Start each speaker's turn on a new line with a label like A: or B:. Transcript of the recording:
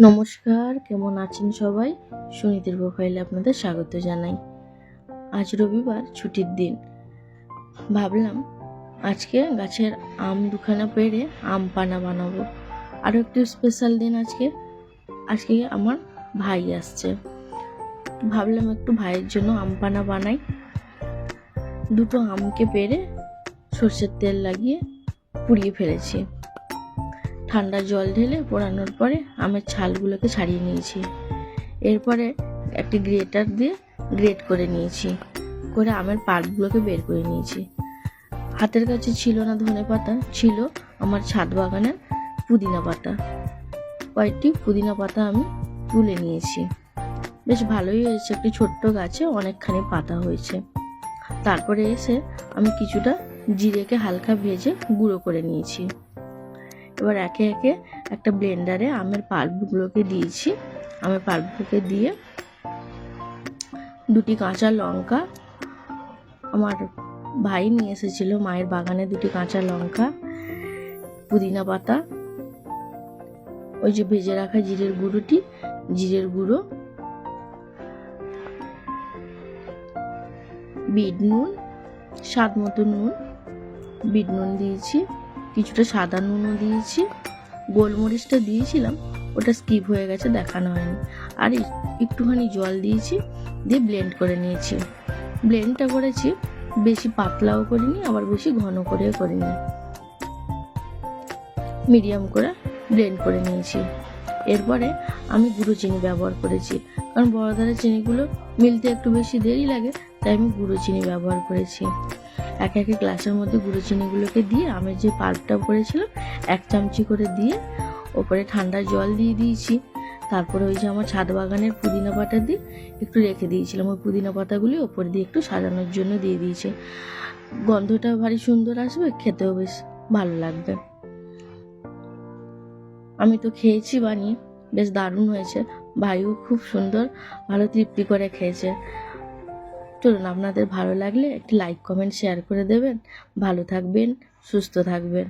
A: নমস্কার, কেমন আছেন সবাই? সুনীতির প্রোফাইলে আপনাদের স্বাগত জানাই। আজ রবিবার, ছুটির দিন। ভাবলাম আজকে গাছের আম দুখানা পেড়ে আম পানা বানাবো। আরও একটি স্পেশাল দিন আজকে। আজকে আমার ভাই আসছে। ভাবলাম একটু ভাইয়ের জন্য আম পানা বানাই। দুটো আমকে পেড়ে সর্ষের তেল লাগিয়ে পুড়িয়ে ফেলেছি। ঠান্ডা জল ঢেলে পোড়ানোর পরে আমের ছালগুলোকে ছাড়িয়ে নিয়েছি। এরপরে একটি গ্রেটার দিয়ে গ্রেট করে নিয়েছি। করে আমের পাল্পগুলোকে বের করে নিয়েছি। হাতের কাছে ছিল না ধনে পাতা, ছিল আমার ছাদ বাগানের পুদিনা পাতা। কয়েকটি পুদিনা পাতা আমি তুলে নিয়েছি। বেশ ভালোই হয়েছে, একটি ছোট্ট গাছে অনেকখানি পাতা হয়েছে। তারপরে এসে আমি কিছুটা জিরেকে হালকা ভেজে গুঁড়ো করে নিয়েছি। এবার একে একে একটা ব্লেন্ডারে আমের পাল্পগুলোকে দিয়েছি। আমের পাল্পগুলোকে দিয়ে দুটি কাঁচা লঙ্কা আমার ভাই নিয়ে এসেছিল, মায়ের বাগানে দুটি কাঁচা লঙ্কা, পুদিনা পাতা, ওই যে ভেজে রাখা জিরের গুঁড়োটি, জিরের গুঁড়ো, বিট নুন, স্বাদ মতো নুন, বিট নুন দিয়েছি। কিছুটা সাদা নুনও দিয়েছি, গোলমরিচটা দিয়েছিলাম, ওটা স্কিপ হয়ে গেছে, দেখানো হয়নি। আর একটুখানি জল দিয়েছি, দিয়ে ব্লেন্ড করে নিয়েছি। ব্লেন্ডটা করেছি, বেশি পাতলাও করিনি, আবার বেশি ঘন করেও করিনি। মিডিয়াম করে ব্লেন্ড করে নিয়েছি। এরপরে আমি গুঁড়ো চিনি ব্যবহার করেছি। কারণ বড় ধারের চিনিগুলো মিলতে একটু বেশি দেরি লাগে, তাই আমি গুঁড়ো চিনি ব্যবহার করেছি। এক একে গ্লাসের মধ্যে গুঁড়ো চিনিগুলোকে দিয়ে আমি যে পাল্পটা করেছিলাম এক চামচি করে দিয়ে ওপরে ঠান্ডা জল দিয়ে দিয়েছি। তারপরে ওই যে আমার ছাদ বাগানের পুদিনা পাতা দিয়ে একটু রেখে দিয়েছিলাম। ওই পুদিনা পাতাগুলি ওপর দিয়ে একটু সাজানোর জন্য দিয়ে দিয়েছি। গন্ধটা ভারী সুন্দর আসবে, খেতেও বেশ ভালো লাগবে। আমি তো খেয়েছি বানিয়ে বেশ দারুণ হয়েছে। ভাইও খুব সুন্দর, ভালো তৃপ্তি করে খেয়েছে। চলুন, আপনাদের ভালো লাগলে একটি লাইক কমেন্ট শেয়ার করে দেবেন। ভালো থাকবেন, সুস্থ থাকবেন।